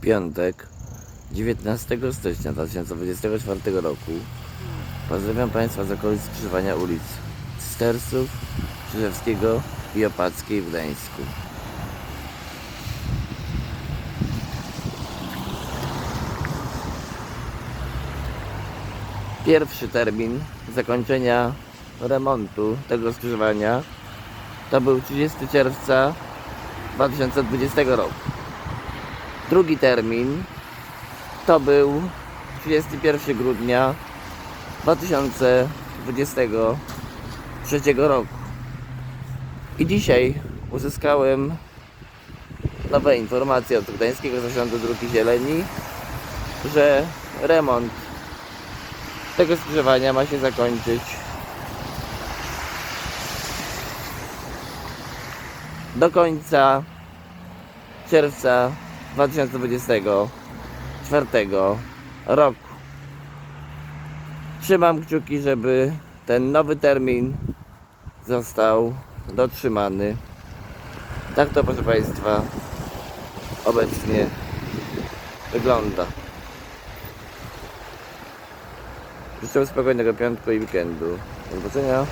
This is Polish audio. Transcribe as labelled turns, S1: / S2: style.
S1: piątek, 19 stycznia 2024 roku. Pozdrawiam Państwa z okolic skrzyżowania ulic Stersów, Krzyżewskiego i Opackiej w Gdańsku. Pierwszy termin zakończenia remontu tego skrzyżowania to był 30 czerwca 2020 roku. Drugi termin to był 31 grudnia 2023 roku. I dzisiaj uzyskałem nowe informacje od Gdańskiego Zarządu Dróg i Zieleni, że remont tego skrzyżowania ma się zakończyć do końca czerwca 2024 roku. Trzymam kciuki, żeby ten nowy termin został dotrzymany. Tak to, proszę Państwa, obecnie wygląda. Życzę spokojnego piątku i weekendu. Do zobaczenia.